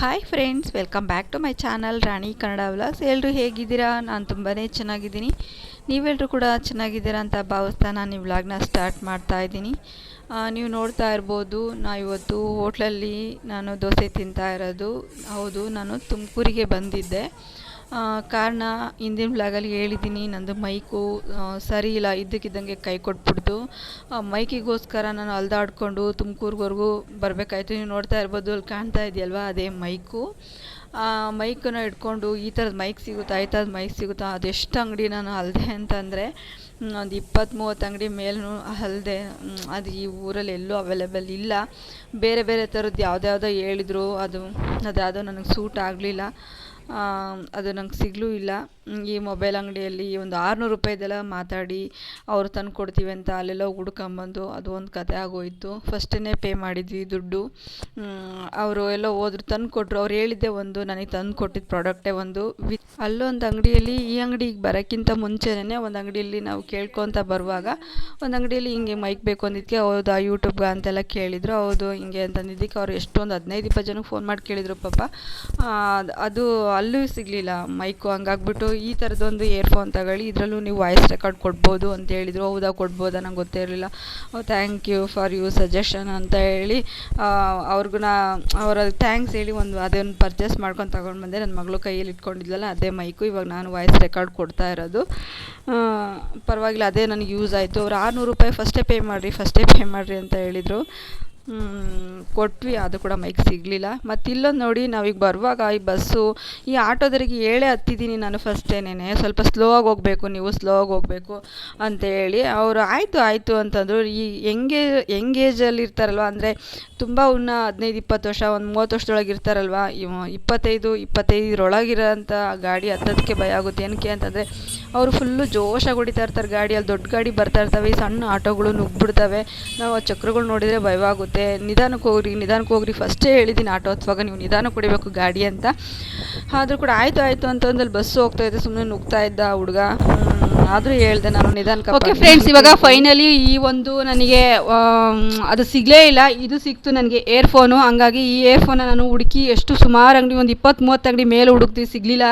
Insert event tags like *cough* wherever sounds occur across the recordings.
Hi friends welcome back to my channel Rani Kannada vlogs ಎಲ್ಲರೂ ಹೇಗಿದ್ದೀರಾ? ನಾನು ತುಂಬಾ ಚೆನ್ನಾಗಿದ್ದೀನಿ. ನೀವೆಲ್ಲರೂ ಕೂಡ ಚೆನ್ನಾಗಿದ್ದೀರಾ ಅಂತ ಭಾವಿಸ್ತಾ ನಾನು ಈ ವ್ಲಾಗ್ನ ಸ್ಟಾರ್ಟ್ ಮಾಡ್ತಾ ಇದ್ದೀನಿ. ನೀವು ನೋಡ್ತಾ ಇರ್ಬೋದು, ನಾ ಇವತ್ತು ಹೋಟ್ಲಲ್ಲಿ ನಾನು ದೋಸೆ ತಿಂತಾ ಇರೋದು. ಹೌದು, ನಾನು ತುಮಕೂರಿಗೆ ಬಂದಿದ್ದೆ. ಕಾರಣ ಹಿಂದಿನ ಬ್ಲಾಗಲ್ಲಿ ಹೇಳಿದ್ದೀನಿ ನಂದು ಮೈಕು ಸರಿ ಇಲ್ಲ, ಇದ್ದಕ್ಕಿದ್ದಂಗೆ ಕೈ ಕೊಟ್ಬಿಡ್ತು. ಮೈಕಿಗೋಸ್ಕರ ನಾನು ಅಲ್ದಾಡಿಕೊಂಡು ತುಮಕೂರ್ವರೆಗೂ ಬರಬೇಕಾಯ್ತು. ನೀವು ನೋಡ್ತಾ ಇರ್ಬೋದು, ಅಲ್ಲಿ ಕಾಣ್ತಾ ಇದೆಯಲ್ವಾ ಅದೇ ಮೈಕು ಮೈಕನ್ನ ಇಟ್ಕೊಂಡು ಈ ಥರದ ಮೈಕ್ ಸಿಗುತ್ತಾ, ಈ ಥರದ ಮೈಕ್ ಸಿಗುತ್ತಾ, ಅದೆಷ್ಟು ಅಂಗಡಿ ನಾನು ಅಲ್ಲದೆ ಅಂತಂದರೆ ಒಂದು ಇಪ್ಪತ್ತು ಮೂವತ್ತು ಅಂಗಡಿ ಮೇಲೂ ಅಲ್ಲದೆ ಅದು ಈ ಊರಲ್ಲಿ ಎಲ್ಲೂ ಅವೈಲೇಬಲ್ ಇಲ್ಲ. ಬೇರೆ ಬೇರೆ ಥರದ್ದು ಯಾವುದ್ಯಾವುದೋ ಹೇಳಿದ್ರು, ಅದು, ಅದ್ಯಾವುದೋ ನನಗೆ ಸೂಟ್ ಆಗಲಿಲ್ಲ. ಅದು ನಂಗೆ ಸಿಗಲೂ ಇಲ್ಲ. ಹ್ಮ್, ಈ ಮೊಬೈಲ್ ಅಂಗಡಿಯಲ್ಲಿ ಒಂದು ಆರುನೂರು ರೂಪಾಯಿದೆಲ್ಲ ಮಾತಾಡಿ ಅವ್ರು ತಂದು ಕೊಡ್ತೀವಿ ಅಂತ ಅಲ್ಲೆಲ್ಲ ಹುಡ್ಕೊಂಬಂದು ಅದು ಒಂದು ಕತೆ ಆಗೋಯಿತು. ಫಸ್ಟೇ ಪೇ ಮಾಡಿದ್ವಿ ದುಡ್ಡು. ಅವರು ಎಲ್ಲ ಹೋದ್ರು ತಂದು ಕೊಟ್ಟರು ಅವ್ರು ಹೇಳಿದ್ದೆ ಒಂದು, ನನಗೆ ತಂದು ಕೊಟ್ಟಿದ್ದ ಪ್ರಾಡಕ್ಟೇ ಒಂದು ವಿತ್. ಅಲ್ಲೊಂದು ಅಂಗಡಿಯಲ್ಲಿ, ಈ ಅಂಗಡಿಗೆ ಬರೋಕ್ಕಿಂತ ಮುಂಚೆನೇ ಒಂದು ಅಂಗಡಿಯಲ್ಲಿ ನಾವು ಕೇಳ್ಕೊತ ಬರುವಾಗ ಒಂದು ಅಂಗಡಿಯಲ್ಲಿ ಹಿಂಗೆ ಮೈಕ್ ಬೇಕು ಅಂದಿದ್ದಕ್ಕೆ ಹೌದಾ, ಯೂಟ್ಯೂಬ್ಗೆ? ಅಂತೆಲ್ಲ ಕೇಳಿದರು. ಹೌದು, ಹಿಂಗೆ ಅಂತಂದಿದ್ದಕ್ಕೆ ಅವ್ರು ಎಷ್ಟೊಂದು ಹದಿನೈದು, ಇಪ್ಪತ್ತು ಜನಕ್ಕೆ ಫೋನ್ ಮಾಡಿ ಕೇಳಿದರು ಪಾಪ. ಅದು ಅಲ್ಲೂ ಸಿಗಲಿಲ್ಲ ಮೈಕು ಹಂಗಾಗ್ಬಿಟ್ಟು. ಈ ಥರದೊಂದು ಇಯರ್ಫೋನ್ ತಗೊಳ್ಳಿ, ಇದರಲ್ಲೂ ನೀವು ವಾಯ್ಸ್ ರೆಕಾರ್ಡ್ ಕೊಡ್ಬೋದು ಅಂತ ಹೇಳಿದರು. ಹೌದಾ, ಕೊಡ್ಬೋದಾ ನಂಗೆ ಗೊತ್ತೇ ಇರಲಿಲ್ಲ. Thank you for you suggestion ಅಂತ ಹೇಳಿ ಅವ್ರಿಗೂ ನಾ, ಅವರ ಥ್ಯಾಂಕ್ಸ್ ಹೇಳಿ ಒಂದು ಅದನ್ನು ಪರ್ಚೇಸ್ ಮಾಡ್ಕೊಂಡು ತಗೊಂಡು ಬಂದೆ. ನನ್ನ ಮಗಳು ಕೈಯಲ್ಲಿ ಇಟ್ಕೊಂಡಿದ್ಲಲ್ಲ, ಅದೇ ಮೈಕು ಇವಾಗ ನಾನು ವಾಯ್ಸ್ ರೆಕಾರ್ಡ್ ಕೊಡ್ತಾ ಇರೋದು. ಪರವಾಗಿಲ್ಲ, ಅದೇ ನನಗೆ ಯೂಸ್ ಆಯಿತು. ಅವ್ರು ಆರುನೂರು ರೂಪಾಯಿ ಫಸ್ಟೇ ಪೇ ಮಾಡಿರಿ ಫಸ್ಟೇ ಪೇ ಮಾಡಿರಿ ಅಂತ ಹೇಳಿದರು. ಕೊಟ್ವಿ, ಅದು ಕೂಡ ಮೈಕ್ ಸಿಗಲಿಲ್ಲ. ಮತ್ತು ಇಲ್ಲೊಂದು ನೋಡಿ, ನಾವೀಗ ಬರುವಾಗ ಈ ಬಸ್ಸು, ಈ ಆಟೋದವರಿಗೆ ಹೇಳೇ ಹತ್ತಿದ್ದೀನಿ ನಾನು ಫಸ್ಟೇನೇ ಸ್ವಲ್ಪ ಸ್ಲೋ ಆಗಿ ಹೋಗಬೇಕು, ನೀವು ಸ್ಲೋ ಆಗಿ ಹೋಗಬೇಕು ಅಂತೇಳಿ ಅವರು, ಆಯಿತು ಆಯಿತು ಅಂತಂದರು. ಈ ಹೆಂಗೆ ಎಂಗೇಜಲ್ಲಿ ಇರ್ತಾರಲ್ವ, ಅಂದರೆ ತುಂಬ ಉನ್ನ ಹದಿನೈದು, ಇಪ್ಪತ್ತು ವರ್ಷ, ಒಂದು ಮೂವತ್ತು ವರ್ಷದೊಳಗೆ ಇರ್ತಾರಲ್ವ ಇಪ್ಪತ್ತೈದು, ಇಪ್ಪತ್ತೈದರೊಳಗಿರೋಂಥ ಗಾಡಿ ಹತ್ತೋದಕ್ಕೆ ಭಯ ಆಗುತ್ತೆ. ಏನಕ್ಕೆ ಅಂತಂದರೆ, ಅವರು ಫುಲ್ಲು ಜೋಶಾಗಿ ಹೊಡಿತಾ ಇರ್ತಾರೆ ಗಾಡಿಯಲ್ಲಿ ದೊಡ್ಡ ಗಾಡಿ ಬರ್ತಾ ಇರ್ತವೆ, ಈ ಸಣ್ಣ ಆಟೋಗಳು ನುಗ್ಬಿಡ್ತವೆ ನಾವು ಆ ಚಕ್ರಗಳು ನೋಡಿದರೆ ಭಯವಾಗುತ್ತೆ. ನಿಧಾನಕ್ಕೆ ಹೋಗ್ರಿ ನಿಧಾನಕ್ಕೆ ಹೋಗ್ರಿ. ಫಸ್ಟೇ ಹೇಳಿದ್ದೀನಿ ಆಟೋ ಅಥವಾ ನೀವು ನಿಧಾನ ಕೊಡಬೇಕು ಗಾಡಿ ಅಂತ. ಆದರೂ ಕೂಡ ಆಯಿತು ಆಯಿತು ಅಂತಂದಲ್ಲಿ ಬಸ್ಸು ಹೋಗ್ತಾ ಇದ್ದೆ ಸುಮ್ಮನೆ ನುಗ್ತಾ ಇದ್ದ ಹುಡುಗ. ಆದರೂ ಹೇಳ್ದೆ ನಾನು ನಿಧಾನಕ್ಕೆ ಓಕೆ ಫ್ರೆಂಡ್ಸ್ ಇವಾಗ ಫೈನಲಿ ಈ ಒಂದು ನನಗೆ ಅದು ಸಿಗಲೇ ಇಲ್ಲ. ಇದು ಸಿಕ್ತು ನನಗೆ ಏರ್ ಫೋನು ಹಂಗಾಗಿ ಈ ಏರ್ಫೋನ ನಾನು ಹುಡುಕಿ ಎಷ್ಟು ಸುಮಾರು ಅಂಗಡಿ ಒಂದು ಇಪ್ಪತ್ತು ಮೂವತ್ತು ಅಂಗಡಿ ಮೇಲೆ ಹುಡುಕ್ತಿ ಸಿಗಲಿಲ್ಲ.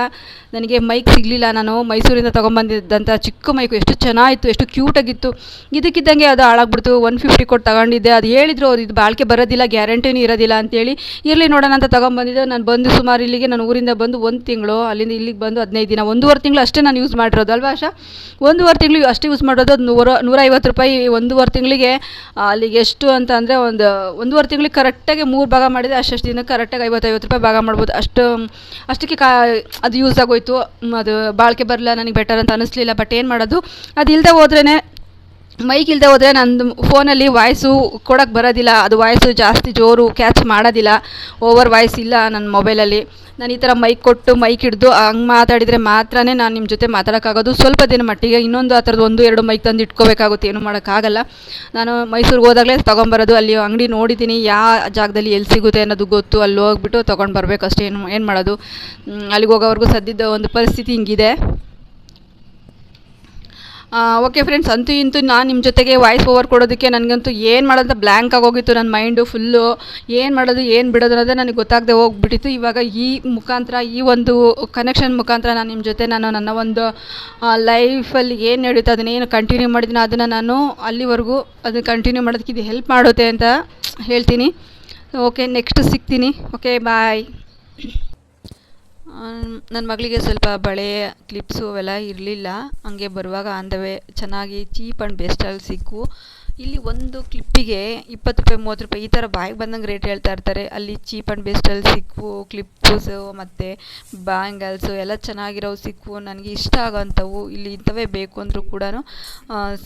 ನನಗೆ ಮೈಕ್ ಸಿಗಲಿಲ್ಲ ನಾನು. ಮೈಸೂರಿಂದ ತೊಗೊಂಬಂದಿದ್ದಂಥ ಚಿಕ್ಕ ಮೈಕು ಎಷ್ಟು ಚೆನ್ನಾಗಿತ್ತು ಎಷ್ಟು ಕ್ಯೂಟಾಗಿತ್ತು ಇದಕ್ಕಿದ್ದಂಗೆ ಅದು ಹಾಳಾಗ್ಬಿಡ್ತು. ಒನ್ ಫಿಫ್ಟಿ ಕೊಟ್ಟು ತಗೊಂಡಿದ್ದೆ. ಅದು ಹೇಳಿದ್ರು ಅದು ಇದು ಬಾಳಿಕೆ ಬರೋದಿಲ್ಲ ಗ್ಯಾರಂಟಿನೂ ಇರೋದಿಲ್ಲ ಅಂತೇಳಿ. ಇರಲಿ ನೋಡೋಣ ಅಂತ ತೊಗೊಂಬಂದಿದ್ದೆ. ನಾನು ಬಂದು ಸುಮಾರು ಇಲ್ಲಿಗೆ ನಾನು ಊರಿಂದ ಬಂದು ಒಂದು ತಿಂಗಳು ಅಲ್ಲಿಂದ ಇಲ್ಲಿಗೆ ಬಂದು ಹದಿನೈದು ದಿನ ಒಂದೂವರೆ ತಿಂಗಳು ಅಷ್ಟೇ ನಾನು ಯೂಸ್ ಮಾಡಿರೋದು. ಅಲ್ವಾ ಆಶಾ? ಒಂದೂವರೆ ತಿಂಗಳು ಅಷ್ಟೇ ಯೂಸ್ ಮಾಡೋದು. ಅದು ನೂರ, ನೂರೈವತ್ತು ರೂಪಾಯಿ ಒಂದೂವರೆ ತಿಂಗಳಿಗೆ ಅಲ್ಲಿಗೆ ಎಷ್ಟು ಅಂತ ಅಂದರೆ ಒಂದು, ಒಂದೂವರೆ ತಿಂಗಳಿಗೆ ಕರೆಕ್ಟಾಗಿ ಮೂರು ಭಾಗ ಮಾಡಿದರೆ ಅಷ್ಟಷ್ಟು ದಿನ ಕರೆಕ್ಟಾಗಿ ಐವತ್ತೈವತ್ತು ರೂಪಾಯಿ ಭಾಗ ಮಾಡ್ಬೋದು. ಅಷ್ಟು, ಅಷ್ಟಕ್ಕೆ ಕಾ, ಅದು ಯೂಸ್ ಆಗೋಯ್ತು. ಅದು ಬಾಳಿಕೆ ಬರಲ್ಲ ನನಗೆ ಬೆಟರ್ ಅಂತ ಅನ್ನಿಸ್ಲಿಲ್ಲ ಬಟ್ ಏನು ಮಾಡೋದು? ಅದು ಇಲ್ಲದೆ ಹೋದ್ರೇ ಮೈಕ್ ಇಲ್ಲದೆ ಹೋದರೆ ನಂದು ಫೋನಲ್ಲಿ ವಾಯ್ಸು ಕೊಡೋಕ್ಕೆ ಬರೋದಿಲ್ಲ. ಅದು ವಾಯ್ಸು ಜಾಸ್ತಿ ಜೋರು ಕ್ಯಾಚ್ ಮಾಡೋದಿಲ್ಲ. ಓವರ್ ವಾಯ್ಸ್ ಇಲ್ಲ ನನ್ನ ಮೊಬೈಲಲ್ಲಿ ನಾನು ಈ ಥರ ಮೈಕ್ ಕೊಟ್ಟು ಮೈಕ್ ಹಿಡಿದು ಹಂಗೆ ಮಾತಾಡಿದರೆ ಮಾತ್ರನೇ ನಾನು ನಿಮ್ಮ ಜೊತೆ ಮಾತಾಡೋಕ್ಕಾಗೋದು. ಸ್ವಲ್ಪ ದಿನ ಮಟ್ಟಿಗೆ ಇನ್ನೊಂದು ಆ ಥರದ್ದು ಒಂದು, ಎರಡು ಮೈಕ್ ತಂದು ಇಟ್ಕೋಬೇಕಾಗುತ್ತೆ. ಏನು ಮಾಡೋಕ್ಕಾಗಲ್ಲ. ನಾನು ಮೈಸೂರಿಗೆ ಹೋದಾಗಲೇ ತೊಗೊಂಬರೋದು. ಅಲ್ಲಿ ಅಂಗಡಿ ನೋಡಿದ್ದೀನಿ ಯಾವ ಜಾಗದಲ್ಲಿ ಎಲ್ಲಿ ಸಿಗುತ್ತೆ ಅನ್ನೋದು ಗೊತ್ತು. ಅಲ್ಲಿ ಹೋಗ್ಬಿಟ್ಟು ತೊಗೊಂಡು ಬರಬೇಕು ಅಷ್ಟೇ. ಏನು ಏನು ಮಾಡೋದು? ಅಲ್ಲಿಗೆ ಹೋಗೋವರೆಗೂ ಸದ್ಯದ ಒಂದು ಪರಿಸ್ಥಿತಿ ಹಿಂಗಿದೆ. ಓಕೆ ಫ್ರೆಂಡ್ಸ್ ಅಂತೂ ಇಂತೂ ನಾನು ನಿಮ್ಮ ಜೊತೆಗೆ ವಾಯ್ಸ್ ಓವರ್ ಕೊಡೋದಕ್ಕೆ ನನಗಂತೂ ಏನು ಮಾಡೋದು ಬ್ಲ್ಯಾಂಕ್ ಆಗೋಗಿತ್ತು ನನ್ನ ಮೈಂಡು ಫುಲ್ಲು ಏನು ಮಾಡೋದು, ಏನು ಬಿಡೋದು ಅನ್ನೋದೇ ನನಗೆ ಗೊತ್ತಾಗದೆ ಹೋಗ್ಬಿಟ್ಟಿತ್ತು. ಇವಾಗ ಈ ಮುಖಾಂತರ, ಈ ಒಂದು ಕನೆಕ್ಷನ್ ಮುಖಾಂತರ ನಾನು ನಿಮ್ಮ ಜೊತೆ ನಾನು ನನ್ನ ಒಂದು ಲೈಫಲ್ಲಿ ಏನು ನಡೀತಾ ಅದನ್ನೇನು ಕಂಟಿನ್ಯೂ ಮಾಡಿದ್ದೀನಿ ಅದನ್ನು ನಾನು ಅಲ್ಲಿವರೆಗೂ ಅದನ್ನು ಕಂಟಿನ್ಯೂ ಮಾಡೋದಕ್ಕೆ ಇದು ಹೆಲ್ಪ್ ಮಾಡುತ್ತೆ ಅಂತ ಹೇಳ್ತೀನಿ. ಓಕೆ ನೆಕ್ಸ್ಟ್ ಸಿಗ್ತೀನಿ. ಓಕೆ ಬಾಯ್ ನನ್ನ ಮಗಳಿಗೆ ಸ್ವಲ್ಪ ಬಳೆ ಕ್ಲಿಪ್ಸು ಅವೆಲ್ಲ ಇರಲಿಲ್ಲ. ಹಂಗೆ ಬರುವಾಗ ಆನ್ ದ ವೇ ಚೆನ್ನಾಗಿ ಚೀಪ್ ಆ್ಯಂಡ್ ಬೆಸ್ಟಲ್ಲಿ ಸಿಕ್ಕು. ಇಲ್ಲಿ ಒಂದು ಕ್ಲಿಪ್ಪಿಗೆ ಇಪ್ಪತ್ತು ರೂಪಾಯಿ, ಮೂವತ್ತು ರೂಪಾಯಿ ಈ ಥರ ಬಾಯಿಗೆ ಬಂದಂಗೆ ರೇಟ್ ಹೇಳ್ತಾ ಇರ್ತಾರೆ. ಅಲ್ಲಿ ಚೀಪ್ ಆ್ಯಂಡ್ ಬೆಸ್ಟಲ್ಲಿ ಸಿಕ್ಕು ಕ್ಲಿಪ್ಪುಸು ಮತ್ತು ಬ್ಯಾಂಗಲ್ಸು ಎಲ್ಲ ಚೆನ್ನಾಗಿರೋವು ಸಿಕ್ಕು ನನಗೆ ಇಷ್ಟ ಆಗೋಂಥವು ಇಲ್ಲಿ ಇಂಥವೇ ಬೇಕು ಅಂದರೂ ಕೂಡ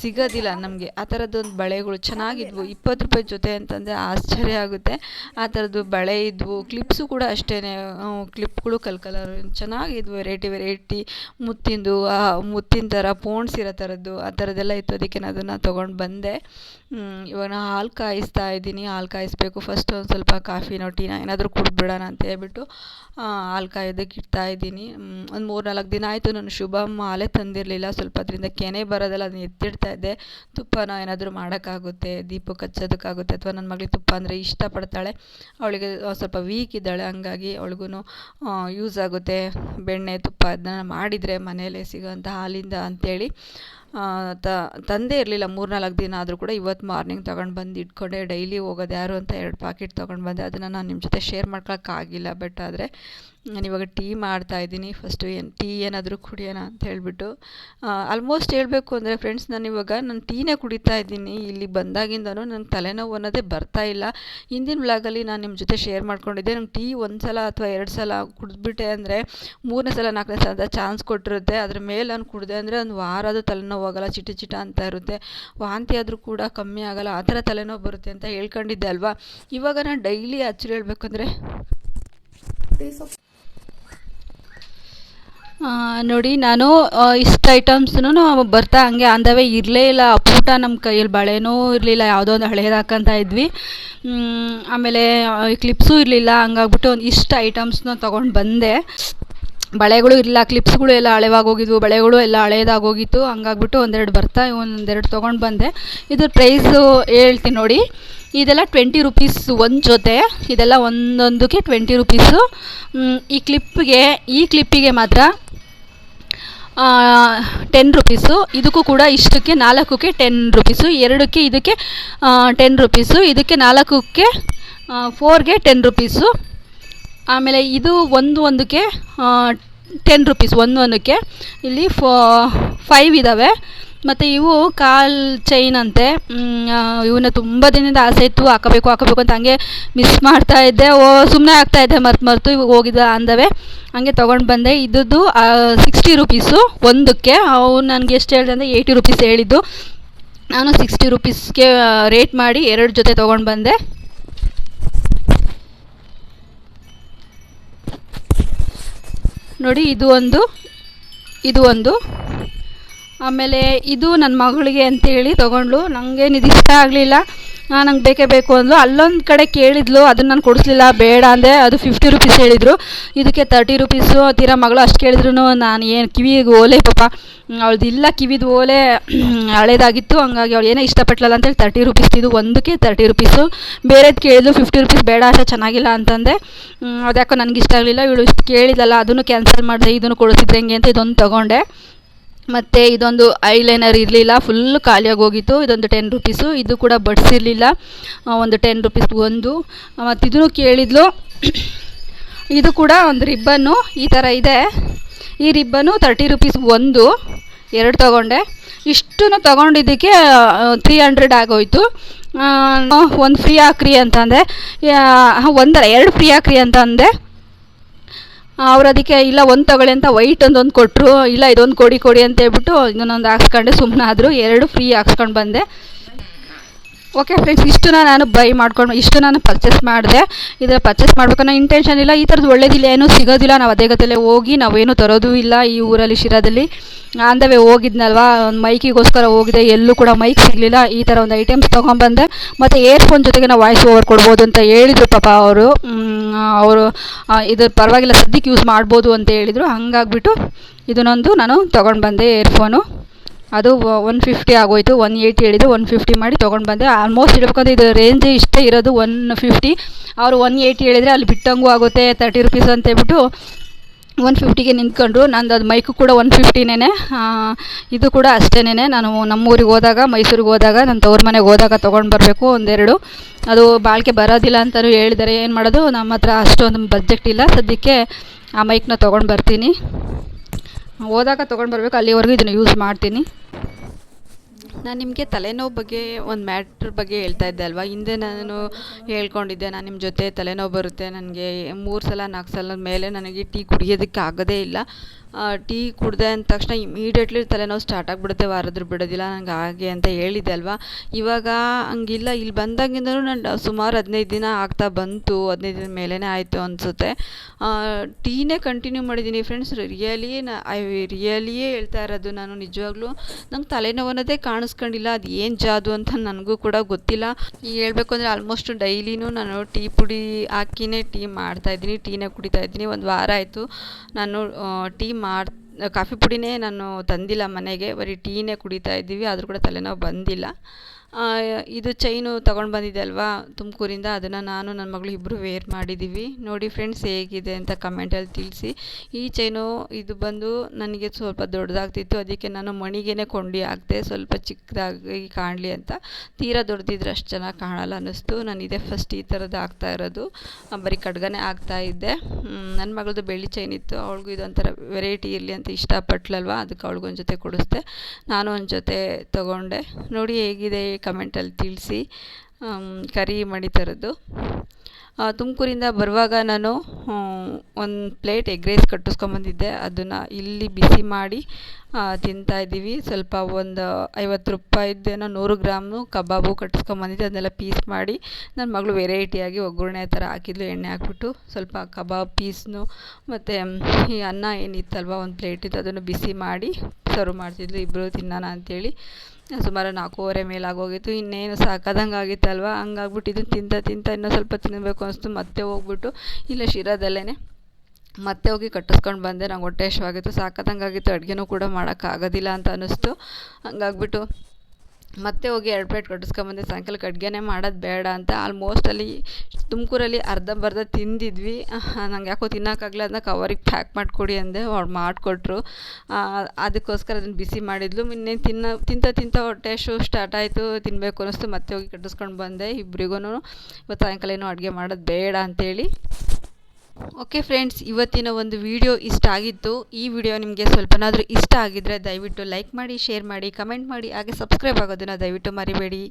ಸಿಗೋದಿಲ್ಲ ನಮಗೆ. ಆ ಥರದ್ದೊಂದು ಬಳೆಗಳು ಚೆನ್ನಾಗಿದ್ವು. ಇಪ್ಪತ್ತು ರೂಪಾಯಿ ಜೊತೆ ಅಂತಂದರೆ ಆಶ್ಚರ್ಯ ಆಗುತ್ತೆ. ಆ ಥರದ್ದು ಬಳೆ ಇದ್ವು ಕ್ಲಿಪ್ಸು ಕೂಡ ಅಷ್ಟೇ ಕ್ಲಿಪ್ಗಳು ಕಲ್ ಕಲರ್ ಚೆನ್ನಾಗಿದ್ವು ವೆರೈಟಿ ವೆರೈಟಿ ಮುತ್ತಿಂದು ಮುತ್ತಿನ ಥರ ಇರೋ ಥರದ್ದು, ಆ ಥರದ್ದೆಲ್ಲ ಇತ್ತು. ಅದಕ್ಕೆ ನಾನು ಅದನ್ನು ತೊಗೊಂಡು ಬಂದೆ. ಇವಾಗ ನಾನು ಹಾಲು ಕಾಯಿಸ್ತಾ ಇದ್ದೀನಿ, ಹಾಲು ಕಾಯಿಸ್ಬೇಕು. ಫಸ್ಟ್ ಒಂದು ಸ್ವಲ್ಪ ಕಾಫಿನೋ ಟೀನ ಏನಾದರೂ ಕುಡಿದ್ಬಿಡೋಣ ಅಂತ ಹೇಳ್ಬಿಟ್ಟು ಹಾಲು ಕಾಯೋದಕ್ಕೆ ಇಡ್ತಾ ಇದ್ದೀನಿ. ಒಂದು ಮೂರು ನಾಲ್ಕು ದಿನ ಆಯಿತು ನಾನು ಶುಭಮ್ ಹಾಲೇ ತಂದಿರಲಿಲ್ಲ. ಸ್ವಲ್ಪ ಅದರಿಂದ ಕೆನೆ ಬರೋದಲ್ಲ ಅದನ್ನ ಎತ್ತಿಡ್ತಾ ಇದ್ದೆ. ತುಪ್ಪನ ಏನಾದರೂ ಮಾಡೋಕ್ಕಾಗುತ್ತೆ ದೀಪಕ್ಕೆ ಹಚ್ಚೋದಕ್ಕಾಗುತ್ತೆ ಅಥವಾ ನನ್ನ ಮಗಳಿಗೆ ತುಪ್ಪ ಅಂದರೆ ಇಷ್ಟಪಡ್ತಾಳೆ. ಅವಳಿಗೆ ಸ್ವಲ್ಪ ವೀಕ್ ಇದ್ದಾಳೆ. ಹಂಗಾಗಿ ಅವಳಿಗೂ ಯೂಸ್ ಆಗುತ್ತೆ. ಬೆಣ್ಣೆ, ತುಪ್ಪ ಅದನ್ನ ಮಾಡಿದರೆ ಮನೆಯಲ್ಲೇ ಸಿಗೋಂಥ ಹಾಲಿಂದ ಅಂಥೇಳಿ ತಂದೇ ಇರಲಿಲ್ಲ ಮೂರು ನಾಲ್ಕು ದಿನ ಆದರೂ ಕೂಡ ಇವತ್ತು ಮಾರ್ನಿಂಗ್ ತೊಗೊಂಡು ಬಂದು ಇಟ್ಕೊಂಡೆ, ಡೈಲಿ ಹೋಗೋದು ಯಾರು ಅಂತ ಎರಡು ಪಾಕೆಟ್ ತೊಗೊಂಡು ಬಂದೆ. ಅದನ್ನು ನಾನು ನಿಮ್ಮ ಜೊತೆ ಶೇರ್ ಮಾಡ್ಕೊಳಕ್ಕಾಗಿಲ್ಲ ಬಟ್ ಆದರೆ ನಾನು ಇವಾಗ ಟೀ ಮಾಡ್ತಾ ಇದ್ದೀನಿ. ಫಸ್ಟು ಏನು, ಟೀ ಏನಾದರೂ ಕುಡಿಯೋಣ ಅಂತ ಹೇಳಿಬಿಟ್ಟು. ಆಲ್ಮೋಸ್ಟ್ ಹೇಳಬೇಕು ಅಂದರೆ ಫ್ರೆಂಡ್ಸ್ ನಾನು ಇವಾಗ ನಾನು ಟೀನೇ ಕುಡಿತಾ ಇದ್ದೀನಿ. ಇಲ್ಲಿ ಬಂದಾಗಿಂದನೂ ನಂಗೆ ತಲೆನೋವು ಅನ್ನೋದೇ ಬರ್ತಾ ಇಲ್ಲ. ಹಿಂದಿನ ವ್ಲಾಗಲ್ಲಿ ನಾನು ನಿಮ್ಮ ಜೊತೆ ಶೇರ್ ಮಾಡ್ಕೊಂಡಿದ್ದೆ. ನಂಗೆ ಟೀ ಒಂದು ಸಲ ಅಥವಾ ಎರಡು ಸಲ ಕುಡಿದ್ಬಿಟ್ಟೆ ಅಂದರೆ ಮೂರನೇ ಸಲ, ನಾಲ್ಕನೇ ಸಲ ಚಾನ್ಸ್ ಕೊಟ್ಟಿರುತ್ತೆ. ಅದ್ರ ಮೇಲೆ ನಾನು ಕುಡಿದೆ ಅಂದರೆ ಒಂದು ವಾರದ ತಲೆನೋವು ಆಗಲ್ಲ, ಚಿಟ ಚಿಟ ಅಂತ ಇರುತ್ತೆ. ವಾಂತಿ ಆದರೂ ಕೂಡ ಕಮ್ಮಿ ಆಗಲ್ಲ. ಆ ಥರ ತಲೆನೋವು ಬರುತ್ತೆ ಅಂತ ಹೇಳ್ಕೊಂಡಿದ್ದೆ ಅಲ್ವಾ? ಇವಾಗ ನಾನು ಡೈಲಿ ಆ್ಯಕ್ಚುಲಿ ಹೇಳ್ಬೇಕಂದ್ರೆ. ನೋಡಿ, ನಾನು ಇಷ್ಟು ಐಟಮ್ಸ್ನು ಬರ್ತಾ ಹಂಗೆ ಅಂದವೇ ಇರಲೇ ಇಲ್ಲ. ಅಪ್ಪುಟ ನಮ್ಮ ಕೈಯಲ್ಲಿ ಬಳೆನೂ ಇರಲಿಲ್ಲ. ಯಾವುದೋ ಒಂದು ಹಳೇದು ಹಾಕಂತ ಇದ್ವಿ. ಆಮೇಲೆ ಕ್ಲಿಪ್ಸು ಇರಲಿಲ್ಲ. ಹಂಗಾಗ್ಬಿಟ್ಟು ಒಂದು ಇಷ್ಟು ಐಟಮ್ಸ್ನ ತೊಗೊಂಡು ಬಂದೆ. ಬಳೆಗಳು ಇಲ್ಲ ಕ್ಲಿಪ್ಸ್ಗಳು ಎಲ್ಲ ಹಳೆವಾಗೋಗಿದ್ವು ಬಳೆಗಳು ಎಲ್ಲ ಹಳೇದಾಗೋಗಿತ್ತು ಹಂಗಾಗ್ಬಿಟ್ಟು ಒಂದೆರಡು ಬರ್ತಾ, ಒಂದೆರಡು ತೊಗೊಂಡು ಬಂದೆ. ಇದ್ರ ಪ್ರೈಸು ಹೇಳ್ತೀನಿ ನೋಡಿ. ಇದೆಲ್ಲ ಟ್ವೆಂಟಿ ರುಪೀಸ್ ಒಂದು ಜೊತೆ. ಇದೆಲ್ಲ ಒಂದೊಂದಕ್ಕೆ ಟ್ವೆಂಟಿ ರುಪೀಸು ಈ ಕ್ಲಿಪ್ಪಿಗೆ ಈ ಕ್ಲಿಪ್ಪಿಗೆ ಮಾತ್ರ ಟೆನ್ ರುಪೀಸು ಇದಕ್ಕೂ ಕೂಡ ಇಷ್ಟಕ್ಕೆ ನಾಲ್ಕಕ್ಕೆ ಟೆನ್ ರುಪೀಸು ಎರಡಕ್ಕೆ ಇದಕ್ಕೆ ಟೆನ್ ರುಪೀಸು ಇದಕ್ಕೆ ನಾಲ್ಕಕ್ಕೆ ಫೋರ್ಗೆ ಟೆನ್ ರುಪೀಸು ಆಮೇಲೆ ಇದು ಒಂದು ಒಂದಕ್ಕೆ ಟೆನ್ ರುಪೀಸ್ ಒಂದು ಒಂದಕ್ಕೆ. ಇಲ್ಲಿ ಫೋ ಫೈವ್ ಇದ್ದಾವೆ ಮತ್ತು ಇವು ಕಾಲ್ ಚೈನ್ ಅಂತೆ. ಇವನ್ನ ತುಂಬ ದಿನದಿಂದ ಆಸೆ ಇತ್ತು. ಹಾಕಬೇಕು ಹಾಕಬೇಕು ಅಂತ ಹಂಗೆ ಮಿಸ್ ಮಾಡ್ತಾ ಇದ್ದೆ. ಓ ಸುಮ್ಮನೆ ಆಗ್ತಾ ಇದ್ದೆ. ಮರ್ತು, ಮರೆತು ಇವಾಗ ಹೋಗಿದ್ದ ಅಂದವೆ. ಹಂಗೆ ತೊಗೊಂಡು ಬಂದೆ. ಇದ್ದದ್ದು ಸಿಕ್ಸ್ಟಿ ರುಪೀಸು ಒಂದಕ್ಕೆ. ಅವು ನನಗೆ ಎಷ್ಟು ಹೇಳಿದೆ ಅಂದರೆ ಏಯ್ಟಿ ರುಪೀಸ್ ಹೇಳಿದ್ದು. ನಾನು ಸಿಕ್ಸ್ಟಿ ರುಪೀಸ್ಗೆ ರೇಟ್ ಮಾಡಿ ಎರಡು ಜೊತೆ ತೊಗೊಂಡು ಬಂದೆ. ನೋಡಿ, ಇದು ಒಂದು ಇದು ಒಂದು. ಆಮೇಲೆ ಇದು ನನ್ನ ಮಗಳಿಗೆ ಅಂತೇಳಿ ತೊಗೊಂಡ್ಳು. ನನಗೇನು ಇದು ಇಷ್ಟ ಆಗಲಿಲ್ಲ. ನಂಗೆ ಬೇಕೇ ಬೇಕು ಅಂದ್ಲು. ಅಲ್ಲೊಂದು ಕಡೆ ಕೇಳಿದ್ಲು ಅದನ್ನು ನಾನು ಕೊಡಿಸ್ಲಿಲ್ಲ, ಬೇಡ ಅಂದೆ ಅದು ಫಿಫ್ಟಿ ರುಪೀಸ್ ಹೇಳಿದರು. ಇದಕ್ಕೆ ತರ್ಟಿ ರುಪೀಸು ತೀರಾ ಮಗಳು ಅಷ್ಟು ಕೇಳಿದ್ರು ನಾನು ಏನು ಕಿವಿಗೆ ಓಲೆ ಪಾಪ. ಅವಳದು ಇಲ್ಲ ಕಿವಿದು ಓಲೆ ಹಳೇದಾಗಿತ್ತು. ಹಂಗಾಗಿ ಅವಳು ಏನೋ ಇಷ್ಟಪಟ್ಲಲ್ಲ ಅಂತೇಳಿ ತರ್ಟಿ ರುಪೀಸ್ ಇದು ಒಂದಕ್ಕೆ ತರ್ಟಿ ರುಪೀಸು ಬೇರೆದು ಕೇಳಿದ್ಲು ಫಿಫ್ಟಿ ರುಪೀಸ್ ಬೇಡ ಅಷ್ಟೇ ಚೆನ್ನಾಗಿಲ್ಲ ಅಂತಂದೆ. ಅದ್ಯಾಕೋ ನನಗೆ ಇಷ್ಟ ಆಗಲಿಲ್ಲ. ಇವಳು ಇಷ್ಟು ಕೇಳಿದಲ್ಲ ಅದನ್ನು ಕ್ಯಾನ್ಸಲ್ ಮಾಡಿದೆ, ಇದನ್ನು ಕೊಡಿಸಿದ್ರೆ ಹೆಂಗೆ ಅಂತ ಇದೊಂದು ತೊಗೊಂಡೆ. ಮತ್ತು ಇದೊಂದು ಐಲೈನರ್ ಇರಲಿಲ್ಲ ಫುಲ್ ಖಾಲಿಯಾಗಿ ಹೋಗಿತ್ತು ಇದೊಂದು ಟೆನ್ ರುಪೀಸು ಇದು ಕೂಡ ಬಡ್ಸಿರಲಿಲ್ಲ ಒಂದು ಟೆನ್ ರುಪೀಸ್ ಒಂದು. ಮತ್ತು ಇದನ್ನು ಕೇಳಿದ್ಲು, *coughs* ಇದು ಕೂಡ ಒಂದು ರಿಬ್ಬನ್ನು ಈ ಥರ ಇದೆ. ಈ ರಿಬ್ಬನ್ನು ತರ್ಟಿ ರುಪೀಸ್ ಒಂದು, ಎರಡು ತೊಗೊಂಡೆ. ಇಷ್ಟನ್ನು ತೊಗೊಂಡಿದ್ದಕ್ಕೆ ತ್ರೀ ಹಂಡ್ರೆಡ್ ಆಗೋಯ್ತು. ಒಂದು ಫ್ರೀ ಹಾಕ್ರಿ ಅಂತಂದೆ. ಒಂದರ ಎರಡು ಫ್ರೀ ಹಾಕ್ರಿ ಅಂತ ಅಂದೆ ಅವ್ರು ಅದಕ್ಕೆ, ಇಲ್ಲ, ಒಂದು ತಗೊಳ್ಳಿ ಅಂತ ವೈಟ್ ಒಂದೊಂದು ಕೊಟ್ಟರು ಇಲ್ಲ, ಇದೊಂದು ಕೊಡಿ ಕೊಡಿ ಅಂತ ಹೇಳ್ಬಿಟ್ಟು ಇನ್ನೊಂದು ಹಾಕ್ಸ್ಕೊಂಡೆ. ಸುಮ್ಮನಾದ್ರು ಎರಡು ಫ್ರೀ ಹಾಕ್ಸ್ಕೊಂಡು ಬಂದೆ. ಓಕೆ ಫ್ರೆಂಡ್ಸ್ ಇಷ್ಟನ್ನ ನಾನು ಬೈ ಮಾಡ್ಕೊಂಡು ಇಷ್ಟು ನಾನು ಪರ್ಚೇಸ್ ಮಾಡಿದೆ. ಇದರ ಪರ್ಚೇಸ್ ಮಾಡಬೇಕು ಇಂಟೆನ್ಷನ್ ಇಲ್ಲ. ಈ ಥರದ್ದು ಒಳ್ಳೇದಿಲ್ಲ, ಏನೂ ಸಿಗೋದಿಲ್ಲ. ನಾವು ಅದೇ ಗತಿಯಲ್ಲೇ ಹೋಗಿ, ನಾವೇನು ತರೋದು ಇಲ್ಲ ಈ ಊರಲ್ಲಿ, ಶಿರಾದಲ್ಲಿ. ಅಂದವೇ ಹೋಗಿದ್ನಲ್ವಾ? ಒಂದು ಮೈಕಿಗೋಸ್ಕರ ಹೋಗಿದೆ. ಎಲ್ಲೂ ಕೂಡ ಮೈಕ್ ಸಿಗಲಿಲ್ಲ. ಈ ಥರ ಒಂದು ಐಟಮ್ಸ್ ತೊಗೊಂಬಂದೆ. ಮತ್ತು ಏರ್ಫೋನ್ ಜೊತೆಗೆ ನಾವು ವಾಯ್ಸ್ ಓವರ್ ಕೊಡ್ಬೋದು ಅಂತ ಹೇಳಿದರು ಪಾಪ ಅವರು. ಅವರು ಇದು ಪರವಾಗಿಲ್ಲ, ಸದ್ಯಕ್ಕೆ ಯೂಸ್ ಮಾಡ್ಬೋದು ಅಂತ ಹೇಳಿದರು. ಹಂಗಾಗ್ಬಿಟ್ಟು ಇದನ್ನೊಂದು ನಾನು ತೊಗೊಂಡು ಬಂದೆ ಏರ್ಫೋನು ಅದು ಒನ್ ಫಿಫ್ಟಿ ಆಗೋಯ್ತು ಒನ್ ಏಯ್ಟಿ ಹೇಳಿದ್ದು ಒನ್ ಫಿಫ್ಟಿ ಮಾಡಿ ತೊಗೊಂಡು ಬಂದೆ. ಆಲ್ಮೋಸ್ಟ್ ಹೇಳ್ಬೇಕಂದ್ರೆ ಇದು ರೇಂಜ್ ಇಷ್ಟೇ ಇರೋದು ಒನ್ ಫಿಫ್ಟಿ ಅವರು ಒನ್ ಏಯ್ಟಿ ಹೇಳಿದರೆ ಅಲ್ಲಿ ಬಿಟ್ಟಂಗೂ ಆಗುತ್ತೆ ತರ್ಟಿ ರುಪೀಸ್ ಅಂತ ಹೇಳ್ಬಿಟ್ಟು ಒನ್ ಫಿಫ್ಟಿಗೆ ನಿಂತ್ಕೊಂಡ್ರು. ನಂದು ಅದು ಮೈಕು ಕೂಡ ಒನ್ ಫಿಫ್ಟಿನೇ ಇದು ಕೂಡ ಅಷ್ಟೇನೇ ನಾನು ನಮ್ಮೂರಿಗೆ ಹೋದಾಗ, ಮೈಸೂರಿಗೆ ಹೋದಾಗ ನನ್ನ ತವ್ರ ಮನೆಗೆ ಹೋದಾಗ ತೊಗೊಂಡು ಬರಬೇಕು ಒಂದೆರಡು. ಅದು ಬಾಳಿಕೆ ಬರೋದಿಲ್ಲ ಅಂತಲೂ ಹೇಳಿದರೆ ಏನು ಮಾಡೋದು? ನಮ್ಮ ಹತ್ರ ಅಷ್ಟೊಂದು ಬಜೆಟ್ ಇಲ್ಲ. ಸದ್ಯಕ್ಕೆ ಆ ಮೈಕ್ನ ತೊಗೊಂಡು ಬರ್ತೀನಿ. ಹೋದಾಗ ತೊಗೊಂಡು ಬರಬೇಕು. ಅಲ್ಲಿವರೆಗೂ ಇದನ್ನು ಯೂಸ್ ಮಾಡ್ತೀನಿ. ನಾನು ನಿಮಗೆ ತಲೆನೋವು ಬಗ್ಗೆ ಒಂದು ಮ್ಯಾಟ್ರ್ ಬಗ್ಗೆ ಹೇಳ್ತಾ ಇದ್ದೆ ಅಲ್ವಾ? ಹಿಂದೆ ನಾನು ಹೇಳ್ಕೊಂಡಿದ್ದೆ, ನಾನು ನಿಮ್ಮ ಜೊತೆ ತಲೆನೋವು ಬರುತ್ತೆ, ನನಗೆ ಮೂರು ಸಲ, ನಾಲ್ಕು ಸಲ ಮೇಲೆ ನನಗೆ ಟೀ ಕುಡಿಯೋದಕ್ಕೆ ಆಗೋದೇ ಇಲ್ಲ. ಟೀ ಕುಡಿದೆ ಅಂದ ತಕ್ಷಣ ಇಮಿಡಿಯೇಟ್ಲಿ ತಲೆನೋವು ಸ್ಟಾರ್ಟ್ ಆಗಿಬಿಡುತ್ತೆ, ವಾರದ್ರು ಬಿಡೋದಿಲ್ಲ, ನಂಗೆ ಹಾಗೆ ಅಂತ ಹೇಳಿದ್ದೆ ಅಲ್ವಾ? ಇವಾಗ ಹಂಗಿಲ್ಲ. ಇಲ್ಲಿ ಬಂದಾಗಿಂದನೂ ನಾನು ಸುಮಾರು ಹದಿನೈದು ದಿನ ಆಗ್ತಾ ಬಂತು, ಹದಿನೈದು ದಿನ ಮೇಲೇ ಆಯಿತು ಅನಿಸುತ್ತೆ. ಟೀನೇ ಕಂಟಿನ್ಯೂ ಮಾಡಿದ್ದೀನಿ ಫ್ರೆಂಡ್ಸ್ ರಿಯಲಿ ಐ, ರಿಯಲಿಯೇ ಹೇಳ್ತಾ ಇರೋದು ನಾನು ನಿಜವಾಗ್ಲೂ. ನಂಗೆ ತಲೆನೋವು ಅನ್ನೋದೇ ಕಾಣ ಕಾಣಿಸ್ಕೊಂಡಿಲ್ಲ ಅದು ಏನು ಜಾದು ಅಂತ ನನಗೂ ಕೂಡ ಗೊತ್ತಿಲ್ಲ. ಈಗ ಹೇಳಬೇಕು ಅಂದರೆ ಆಲ್ಮೋಸ್ಟ್ ಡೈಲಿನೂ ನಾನು ಟೀ ಪುಡಿ ಹಾಕಿನೇ ಟೀ ಮಾಡ್ತಾಯಿದ್ದೀನಿ ಟೀನೇ ಕುಡಿತಾ ಇದ್ದೀನಿ. ಒಂದು ವಾರ ಆಯಿತು ನಾನು ಟೀ ಮಾಡಿ, ಕಾಫಿ ಪುಡಿನೇ ನಾನು ತಂದಿಲ್ಲ ಮನೆಗೆ. ಬರೀ ಟೀನೇ ಕುಡಿತಾ ಇದ್ದೀವಿ, ಆದರೂ ಕೂಡ ತಲೆನೋವು ಬಂದಿಲ್ಲ. ಇದು ಚೈನು ತೊಗೊಂಡು ಬಂದಿದೆ ಅಲ್ವಾ ತುಮಕೂರಿಂದ, ಅದನ್ನು ನಾನು ನನ್ನ ಮಗಳು ಇಬ್ಬರು ವೇರ್ ಮಾಡಿದ್ದೀವಿ ನೋಡಿ ಫ್ರೆಂಡ್ಸ್ ಹೇಗಿದೆ ಅಂತ ಕಮೆಂಟಲ್ಲಿ ತಿಳಿಸಿ. ಈ ಚೈನು ಇದು ಬಂದು ನನಗೆ ಸ್ವಲ್ಪ ದೊಡ್ಡದಾಗ್ತಿತ್ತು, ಅದಕ್ಕೆ ನಾನು ಮಣಿಗೇನೆ ಕೊಂಡಿ ಹಾಕ್ದೆ, ಸ್ವಲ್ಪ ಚಿಕ್ಕದಾಗಿ ಕಾಣಲಿ ಅಂತ. ತೀರಾ ದೊಡ್ಡದಿದ್ರೆ ಅಷ್ಟು ಚೆನ್ನಾಗಿ ಕಾಣಲ್ಲ ಅನ್ನಿಸ್ತು. ನಾನು ಇದೇ ಫಸ್ಟ್ ಈ ಥರದ್ದು ಆಗ್ತಾ ಇರೋದು. ಬರೀ ಕಡ್ಗನೇ ಆಗ್ತಾ ಇದ್ದೆ. ನನ್ನ ಮಗಳದ್ದು ಬೆಳ್ಳಿ ಚೈನ್ ಇತ್ತು. ಅವಳಿಗೂ ಇದೊಂಥರ ವೆರೈಟಿ ಇರಲಿ ಅಂತ ಇಷ್ಟಪಟ್ಲಲ್ವ, ಅದಕ್ಕೆ ಅವಳಿಗೊಂದು ಜೊತೆ ಕೊಡಿಸ್ದೆ. ನಾನು ಒಂದು ಜೊತೆ ತೊಗೊಂಡೆ. ನೋಡಿ ಹೇಗಿದೆ ಕಮೆಂಟಲ್ಲಿ ತಿಳಿಸಿ ಕರಿ ಮಾಡಿ ಥರದ್ದು ತುಮಕೂರಿಂದ ಬರುವಾಗ ನಾನು ಒಂದು ಪ್ಲೇಟ್ ಎಗ್ ರೈಸ್ ಕಟ್ಟಿಸ್ಕೊಂಬಂದಿದ್ದೆ ಅದನ್ನು ಇಲ್ಲಿ ಬಿಸಿ ಮಾಡಿ ತಿಂತಾ ಇದ್ದೀವಿ. ಸ್ವಲ್ಪ ಒಂದು ಐವತ್ತು ರೂಪಾಯಿದ್ದೇನೋ ನೂರು ಗ್ರಾಮು ಕಬಾಬು ಕಟ್ಟಿಸ್ಕೊಂಬಂದಿದ್ದೆ ಅದನ್ನೆಲ್ಲ ಪೀಸ್ ಮಾಡಿ ನನ್ನ ಮಗಳು ವೆರೈಟಿಯಾಗಿ ಒಗ್ಗರಣೆ ಥರ ಹಾಕಿದ್ಲು. ಎಣ್ಣೆ ಹಾಕ್ಬಿಟ್ಟು ಸ್ವಲ್ಪ ಕಬಾಬ್ ಪೀಸ್ನು ಮತ್ತು, ಈ ಅನ್ನ ಏನಿತ್ತಲ್ವ, ಒಂದು ಪ್ಲೇಟ್ ಇತ್ತು. ಅದನ್ನು ಬಿಸಿ ಮಾಡಿ ಸರ್ವ್ ಮಾಡ್ತಿದ್ಲು ಇಬ್ಬರು ತಿನ್ನೋಣ ಅಂತೇಳಿ. ಸುಮಾರು ನಾಲ್ಕೂವರೆ ಮೇಲೆ ಆಗೋಗಿತ್ತು ಇನ್ನೇನು ಸಾಕಾದಂಗೆ ಆಗಿತ್ತಲ್ವ ಹಂಗಾಗ್ಬಿಟ್ಟು ಇದನ್ನು ತಿಂತ ತಿಂತ ಇನ್ನೂ ಸ್ವಲ್ಪ ತಿನ್ನಬೇಕು ಅನಿಸ್ತು, ಮತ್ತೆ ಹೋಗ್ಬಿಟ್ಟು ಇಲ್ಲ ಶಿರಾದಲ್ಲೇ ಮತ್ತೆ ಹೋಗಿ ಕಟ್ಟಿಸ್ಕೊಂಡು ಬಂದೆ. ನಂಗೆ ಹೊಟ್ಟೆ ಹಶ್ವಾಗಿತ್ತು ಸಾಕಾದಂಗೆ ಆಗಿತ್ತು ಅಡುಗೆನೂ ಕೂಡ ಮಾಡೋಕ್ಕಾಗೋದಿಲ್ಲ ಅಂತ ಅನ್ನಿಸ್ತು ಹಂಗಾಗ್ಬಿಟ್ಟು ಮತ್ತೆ ಹೋಗಿ ಎರಡು ಪ್ಲೇಟ್ ಕಟ್ಟಿಸ್ಕೊಂಬಂದೆ ಸಾಯಂಕಾಲಕ್ಕೆ ಅಡುಗೆನೇ ಮಾಡೋದು ಬೇಡ ಅಂತ ಆಲ್ಮೋಸ್ಟ್ ಅಲ್ಲಿ ತುಮಕೂರಲ್ಲಿ ಅರ್ಧಂಬರ್ಧ ತಿಂದಿದ್ವಿ. ನಂಗೆ ಯಾಕೋ ತಿನ್ನೋಕ್ಕಾಗಲ್ಲ ಅದನ್ನ ಕವರಿಗೆ ಪ್ಯಾಕ್ ಮಾಡಿಕೊಡಿ ಅಂದೆ ಅವ್ರು ಮಾಡಿಕೊಟ್ರು. ಅದಕ್ಕೋಸ್ಕರ ಅದನ್ನು ಬಿಸಿ ಮಾಡಿದ್ಲು. ಇನ್ನೇನು ತಿನ್ನೋ, ತಿಂತ ತಿಂತ ಹೊಟ್ಟೆ ಶೂ ಸ್ಟಾರ್ಟ್ ಆಯಿತು ತಿನ್ನಬೇಕು ಅನ್ನಿಸ್ತು. ಮತ್ತೆ ಹೋಗಿ ಕಟ್ಟಿಸ್ಕೊಂಡು ಬಂದೆ. ಇಬ್ಬರಿಗೂ ಇವತ್ತು ಸಾಯಂಕಾಲ ಏನೂ ಅಡುಗೆ ಮಾಡೋದು ಬೇಡ ಅಂತೇಳಿ. ಓಕೆ ಫ್ರೆಂಡ್ಸ್ ಇವತ್ತಿನ ಒಂದು ವಿಡಿಯೋ ಇಷ್ಟ ಆಗಿತ್ತು. ಈ ವಿಡಿಯೋ ನಿಮಗೆ ಸ್ವಲ್ಪನಾದರೂ ಇಷ್ಟ ಆಗಿದ್ದರೆ ದಯವಿಟ್ಟು ಲೈಕ್ ಮಾಡಿ ಶೇರ್ ಮಾಡಿ ಕಮೆಂಟ್ ಮಾಡಿ, ಹಾಗೆ ಸಬ್ಸ್ಕ್ರೈಬ್ ಆಗೋದನ್ನು ದಯವಿಟ್ಟು ಮರಿಬೇಡಿ.